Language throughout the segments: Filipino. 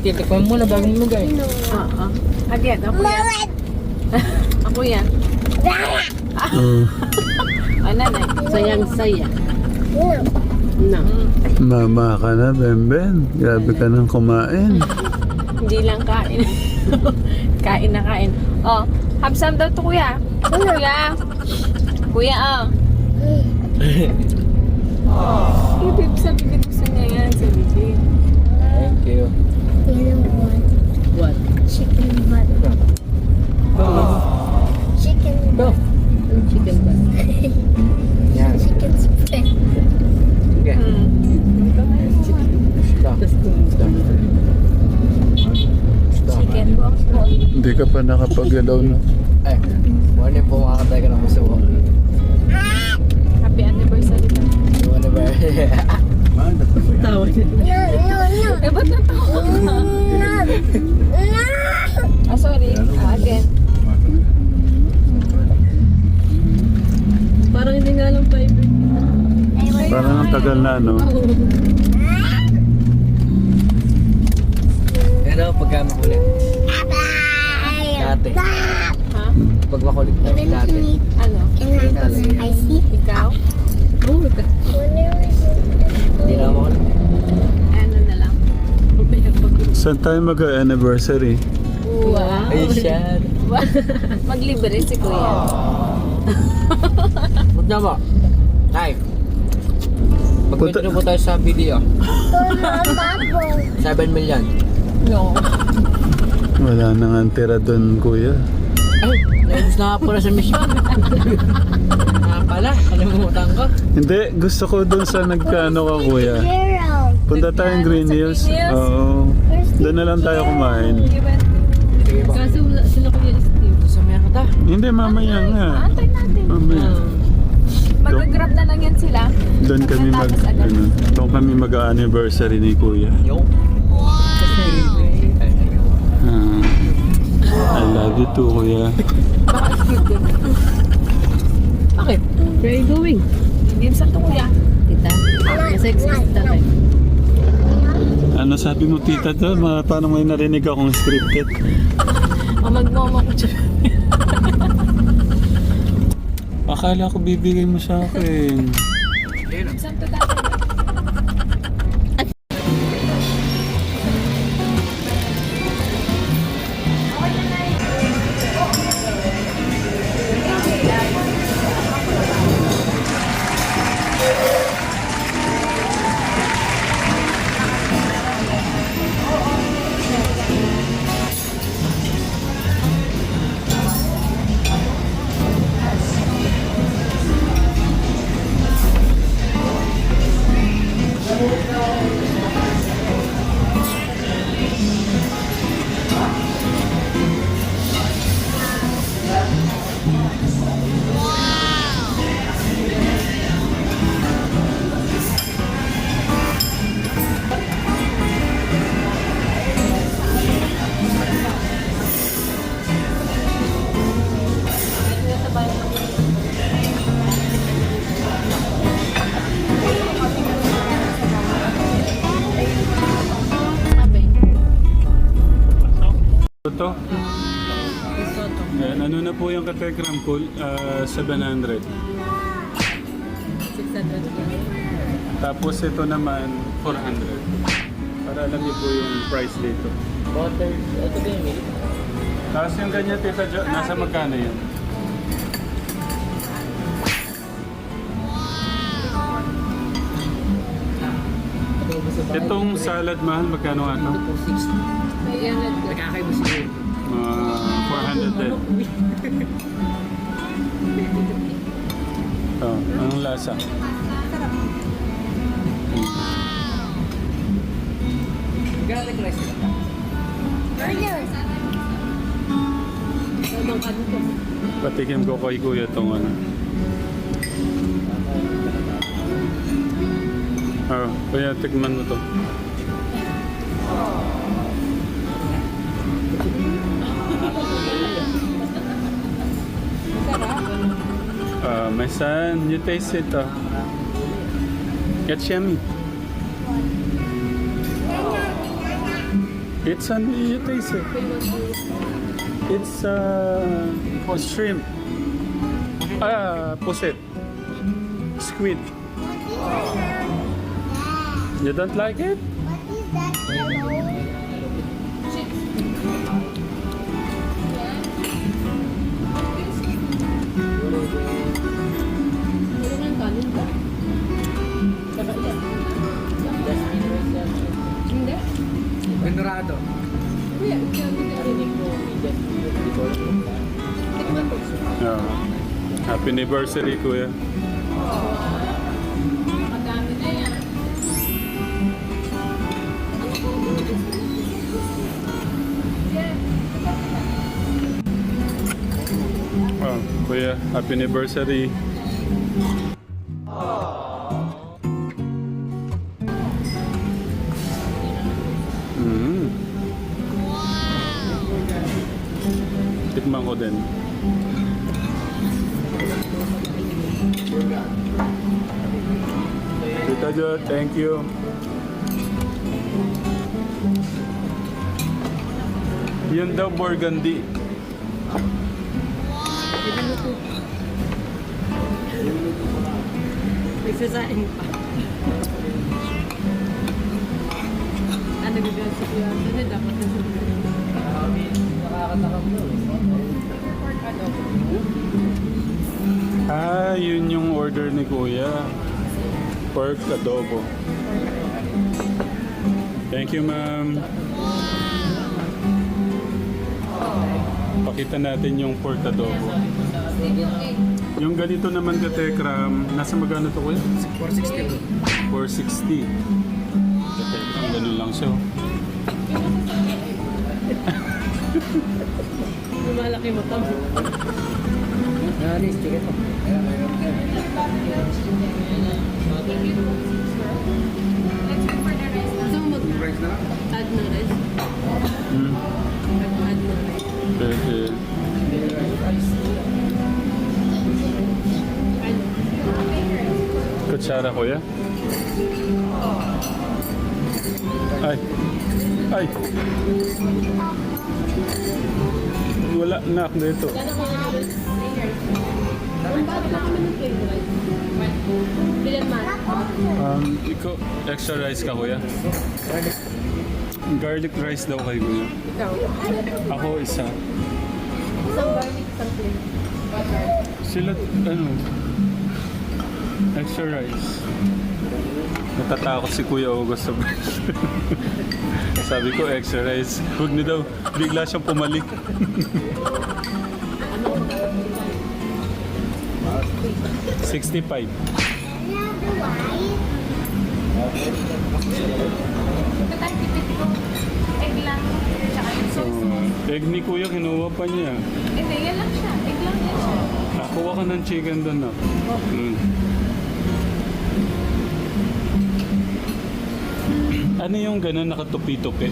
titikman mo na bago mo lugay. Oo. Again, ako yan. ako yan. Oh, Ah, nanay. Sayang saya. No. mama ka na, Bemben. Grabe ka nang kumain. Hindi lang kain. kain na kain. Oh, hamsam daw to kuya. Kuya. Kuya, ah. Oh. Ibig sabihin gusto niya yan sa bibig. Thank. You ka pa nakapagalaw na. Ay, morning po makakatay ka ng musuwa. Happy anniversary pa. You wanna bear? tawa niya. Eh, ba't natawa ka? Ah, sorry. Ah, again. Parang hindi nga lang fiber. Parang ang tagal na, no? Ano, pagka makulit. Dati. Ha? Pag makulit na Even dati. Ano? I see. Ikaw? Oo, ka. Hindi na ako. Ano na lang? Saan tayo mag-anniversary? Wow. Ay, shad. Maglibre si kuya. Huwag na mo. Tay. Punta- Mag-continue po tayo sa video. 7 million. No. Wala nang ang tira doon, kuya. Ay, naibos na nga pala sa mission. Nga pala, kalimutan ko. Hindi, gusto ko doon sa nagkano ka, kuya. Punta tayong Green Hills. Green Hills? Oo. Doon na lang tayo kumain. Kaso wala sila kuya Steve. Sa meron ka ta. Hindi, mamaya nga. Antay natin. Mamaya. Mag-grab na lang yan sila. Doon kami mag... Ano, doon kami mag-anniversary ni kuya. Yung. Too, kuya. Bakit? Where are you going? Hindi sa to kuya. Tita? Nasa express tayo. Ano sabi mo, tita, to? Ma, paano may narinig akong scripted? O magmomo ko dyan. Akala ko bibigay mo sa akin. Saan to dati? Ano po yung katekram pool? Ah, 700. 600 Tapos ito naman, 400. Para alam niyo po yung price dito. Water. Ito ba yung milk? Tapos yung ganyan, tita Jo, nasa magkano yan? Itong salad mahal, magkano ito? 260. May yan na Nakakaiba siguro. Mga 400 din. Oh, anong lasa? Garlic rice ano to? Patikim ko kay kuya itong ano. Oh, kuya, tikman mo to. Uh, my son, you taste it. Oh. It's yummy. It's an you taste it. It's uh, shrimp. Ah, pusit. Squid. You don't like it? Happy anniversary, kuya. Madami na yan. Oh, kuya, happy anniversary. Mm. Tikman ko din. Tita Jo, thank you. Yun daw burgundy. Nagsasaing pa. Ano gagawin sa kuya? Ano dapat na sa kuya? Nakakatakam yun. Ah, yun yung order ni Kuya. Pork adobo. Thank you, ma'am. Pakita natin yung pork adobo. Yung ganito naman ka Tekram, nasa magkano to kuya? 460. 460. Katekram, ganun lang siya. oh. Lumalaki mo to. Nanis, chicken mo. Gusto mo mag-add na rice? Hmm. Mag-add na rice. Pwede. Kutsara kuya? Ay. Ay. Wala na ako dito. Bakit na kami ng Um, ikaw, extra rice ka kuya? Garlic rice daw kay kuya. Ikaw. Ako isa. Isang garlic, isang plain. Sila, ano, extra rice. Natatakot si Kuya August sa Sabi ko, extra rice. Huwag na daw. Bigla siyang pumalik. Sixty-five. Another white. Katagtipid ko. Egg lang. Tsaka yung sauce. egg ni Kuya, kinuha pa niya. Hindi, yan lang siya. Egg lang yan siya. Nakuha ka ng chicken doon na. Mm. Ano yung ganun nakatupi-tupi?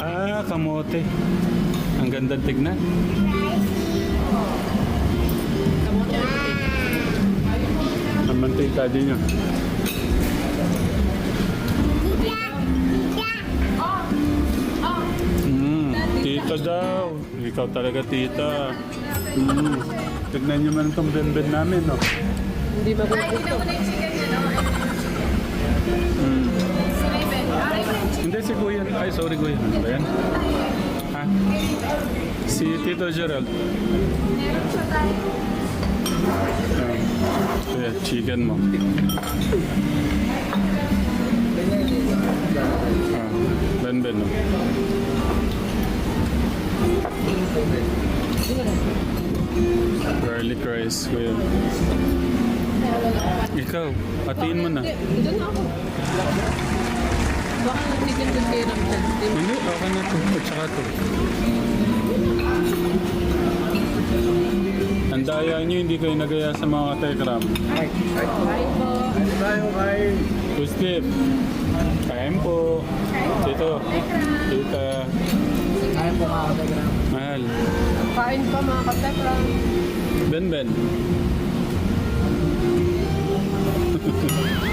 Ah, kamote. Ang ganda tignan. Ang mantika din yun. Mm, tita daw. Ikaw talaga tita. Mm. Tignan niyo man itong benben namin, no? Hindi Ay, magugusto. hindi mo na yung chicken niya, no? Mm. Ah. Hindi si Kuya. Ay, sorry Kuya. Ano ba yan? Ha? Si Tito Gerald. Meron siya tayo. Ah, Kuya, chicken mo. Ah, ben ben no? Garlic rice, Kuya. Ikaw, hatiin mo na. Ito ako. Baka. Hindi, okay na to. At saka to. Daya nyo, hindi kayo nagaya sa mga katekram. Ay, ay. Kain po. Ano tayo, kain? Guskip. Kain po. Tito. Tita. Kain po mga kategram. Mahal. Kain pa mga katekram. Ben Ben.